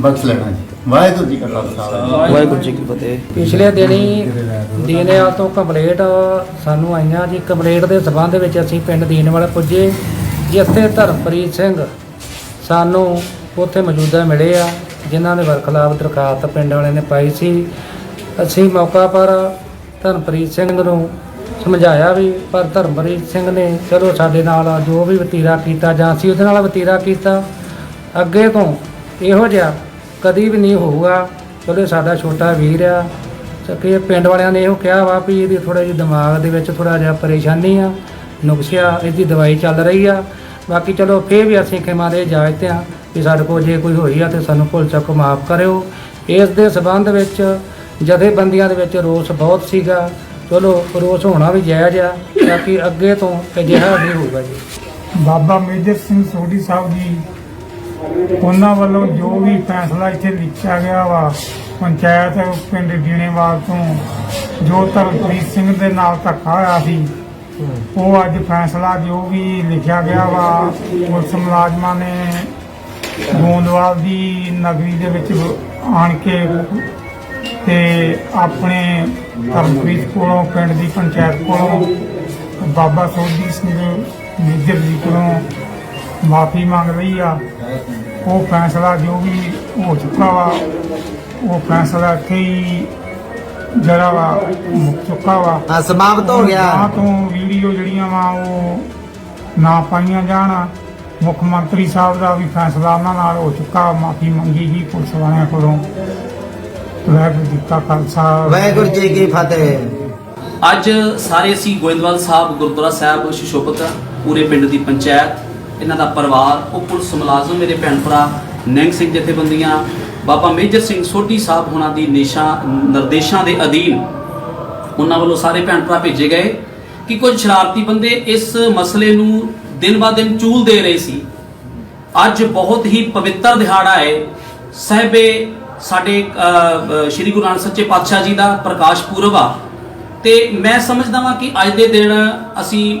ਬਖਸ਼ ਲੈਣਾ ਜੀ। ਵਾਹਿਗੁਰੂ ਜੀ ਕਾ ਖਾਲਸਾ। ਵਾਹਿਗੁਰੂ ਜੀ ਕੀ ਫਤਿਹ। ਪਿਛਲੇ ਦਿਨੀ ਤੋਂ ਕੰਪਲੇਂਟ ਸਾਨੂੰ ਆਈਆਂ ਜੀ। ਕੰਪਲੇਂਟ ਦੇ ਸਬੰਧ ਵਿੱਚ ਅਸੀਂ ਪਿੰਡ ਦੀਨਵਾਲ ਪੁੱਜੇ ਜਿੱਥੇ ਧਰਮਪ੍ਰੀਤ ਸਿੰਘ ਸਾਨੂੰ ਉੱਥੇ ਮੌਜੂਦਾ ਮਿਲੇ ਆ ਜਿਨ੍ਹਾਂ ਨੇ ਵਰਖਲਾਫ ਦਰਖਾਸਤ ਪਿੰਡ ਵਾਲਿਆਂ ਨੇ ਪਾਈ ਸੀ। ਅਸੀਂ ਮੌਕਾ ਪਰ ਧਰਮਪ੍ਰੀਤ ਸਿੰਘ ਨੂੰ ਸਮਝਾਇਆ ਵੀ ਪਰ ਧਰਮਪ੍ਰੀਤ ਸਿੰਘ ਨੇ ਚਲੋ ਸਾਡੇ ਨਾਲ ਜੋ ਵੀ ਵਤੀਰਾ ਕੀਤਾ ਜਾਂ ਅਸੀਂ ਉਹਦੇ ਨਾਲ ਵਤੀਰਾ ਕੀਤਾ ਅੱਗੇ ਤੋਂ ਇਹੋ ਜਿਹਾ ਕਦੀ ਵੀ ਨਹੀਂ ਹੋਊਗਾ। ਕਿਉਂਕਿ ਸਾਡਾ ਛੋਟਾ ਵੀਰ ਆ। ਕਿ ਪਿੰਡ ਵਾਲਿਆਂ ਨੇ ਇਹੋ ਕਿਹਾ ਵਾ ਵੀ ਇਹਦੀ ਥੋੜਾ ਜਿਹਾ ਦਿਮਾਗ ਦੇ ਵਿੱਚ ਥੋੜਾ ਜਿਹਾ ਪਰੇਸ਼ਾਨੀ ਆ, ਨੁਕਸਿਆ, ਇਹਦੀ ਦਵਾਈ ਚੱਲ ਰਹੀ ਆ। ਬਾਕੀ ਚਲੋ ਫੇਰ ਵੀ ਅਸੀਂ ਖਿਮਾ ਦੇ ਇਜਾਜ਼ਤ ਆ ਵੀ ਸਾਡੇ ਕੋਲ ਜੇ ਕੋਈ ਹੋਈ ਆ ਤੇ ਸਾਨੂੰ ਭੁੱਲ ਚੱਕ ਮਾਫ ਕਰਿਓ। ਇਸ ਦੇ ਸਬੰਧ ਵਿੱਚ ਜਥੇਬੰਦੀਆਂ ਦੇ ਵਿੱਚ ਰੋਸ ਬਹੁਤ ਸੀਗਾ। ਚਲੋ ਰੋਸ ਹੋਣਾ ਵੀ ਜਾਇਜ਼ ਆ, ਤਾਂ ਕਿ ਅੱਗੇ ਤੋਂ ਅਜਿਹਾ ਨਹੀਂ ਹੋਊਗਾ ਜੀ। ਬਾਬਾ ਮੇਜਰ ਸਿੰਘ ਸੋਢੀ ਸਾਹਿਬ ਜੀ ਉਹਨਾਂ ਵੱਲੋਂ ਜੋ ਵੀ ਫੈਸਲਾ ਇੱਥੇ ਲਿਖਿਆ ਗਿਆ ਵਾ, ਪੰਚਾਇਤ ਪਿੰਡ ਜੀਣੇਵਾਲ ਤੋਂ, ਜੋ ਧਰਮਪ੍ਰੀਤ ਸਿੰਘ ਦੇ ਨਾਲ ਧੱਕਾ ਹੋਇਆ ਸੀ, ਉਹ ਅੱਜ ਫੈਸਲਾ ਜੋ ਵੀ ਲਿਖਿਆ ਗਿਆ ਵਾ, ਪੁਲਿਸ ਮੁਲਾਜ਼ਮਾਂ ਨੇ ਗੋਂਦਵਾਲ ਦੀ ਨਗਰੀ ਦੇ ਵਿੱਚ ਆਣ ਕੇ ਤੇ ਆਪਣੇ ਧਰਮਪ੍ਰੀਤ ਕੋਲੋਂ, ਪਿੰਡ ਦੀ ਪੰਚਾਇਤ ਕੋਲੋਂ, ਬਾਬਾ ਸੋਢੀ ਸਿੰਘ, ਮੇਜਰ ਜੀ ਕੋਲੋਂ ਮਾਫੀ ਮੰਗ ਲਈ ਆ। ਉਹ ਫੈਸਲਾ ਜੋ ਵੀ ਹੋ ਚੁੱਕਾ ਵਾ ਉਹ ਫੈਸਲਾ ਹੀ ਜਿਹੜਾ ਵਾ ਮੁੱਕ ਚੁੱਕਾ ਵਾ। ਹਾਂ ਸਮਾਪਤ ਹੋ ਨਾ ਗਿਆ ਤੋਂ ਵੀਡੀਓ ਜਿਹੜੀਆਂ ਵਾ ਉਹ ਨਾ ਪਾਈਆਂ ਜਾਣ। ਮੁੱਖ ਮੰਤਰੀ ਸਾਹਿਬ ਦਾ ਵੀ ਫੈਸਲਾ ਉਹਨਾਂ ਨਾਲ ਹੋ ਚੁੱਕਾ। ਮਾਫੀ ਮੰਗੀ ਜੀ ਪੁਲਿਸ ਵਾਲਿਆਂ ਕੋਲੋਂ। ਵਾਹਿਗੁਰੂ ਜੀ ਕਾ ਖਾਲਸਾ। ਵਾਹਿਗੁਰੂ ਜੀ ਕੀ ਫਤਿਹ। ਅੱਜ ਸਾਰੇ ਅਸੀਂ ਗੋਇੰਦਵਾਲ ਸਾਹਿਬ ਗੁਰਦੁਆਰਾ ਸਾਹਿਬ ਸ਼ਿਸ਼ੋਪਤ ਪੂਰੇ ਪਿੰਡ ਦੀ ਪੰਚਾਇਤ ਇਹਨਾਂ ਦਾ ਪਰਿਵਾਰ, ਉਹ ਪੁਲਿਸ ਮੁਲਾਜ਼ਮ ਮੇਰੇ ਭੈਣ ਭਰਾ, ਨੈਂਗ ਸਿੰਘ ਜਥੇਬੰਦੀਆਂ, ਬਾਬਾ ਮੇਜਰ ਸਿੰਘ ਸੋਢੀ ਸਾਹਿਬ ਹੋਣਾ ਦੀ ਨਿਸ਼ਾ, ਨਿਰਦੇਸ਼ਾਂ ਦੇ ਅਧੀਨ ਉਹਨਾਂ ਵੱਲੋਂ ਸਾਰੇ ਭੈਣ ਭਰਾ ਭੇਜੇ ਗਏ ਕਿ ਕੁਝ ਸ਼ਰਾਰਤੀ ਬੰਦੇ ਇਸ ਮਸਲੇ ਨੂੰ ਦਿਨ ਬਾ ਦਿਨ ਚੂਲ ਦੇ ਰਹੇ ਸੀ। ਅੱਜ ਬਹੁਤ ਹੀ ਪਵਿੱਤਰ ਦਿਹਾੜਾ ਹੈ। ਸਹਿਬੇ ਸਾਡੇ ਸ਼੍ਰੀ ਗੁਰੂ ਨਾਨਕ ਸੱਚੇ ਪਾਤਸ਼ਾਹ ਜੀ ਦਾ ਪ੍ਰਕਾਸ਼ ਪੁਰਬ ਆ। ਤੇ ਮੈਂ ਸਮਝਦਾ ਵਾਂ ਕਿ ਅੱਜ ਦੇ ਦਿਨ ਅਸੀਂ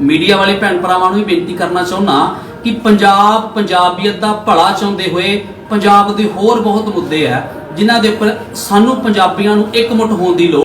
ਮੀਡੀਆ ਵਾਲੇ ਭੈਣ ਭਰਾਵਾਂ ਨੂੰ ਵੀ ਬੇਨਤੀ ਕਰਨਾ ਚਾਹੁੰਦਾ ਕਿ ਪੰਜਾਬ, ਪੰਜਾਬੀਅਤ ਦਾ ਭਲਾ ਚਾਹੁੰਦੇ ਹੋਏ ਪੰਜਾਬ ਦੇ ਹੋਰ ਬਹੁਤ ਮੁੱਦੇ ਆ, ਜਿਨ੍ਹਾਂ ਦੇ ਉੱਪਰ ਸਾਨੂੰ ਪੰਜਾਬੀਆਂ ਨੂੰ ਇਕਮੁੱਠ ਹੋਣ ਦੀ ਲੋੜ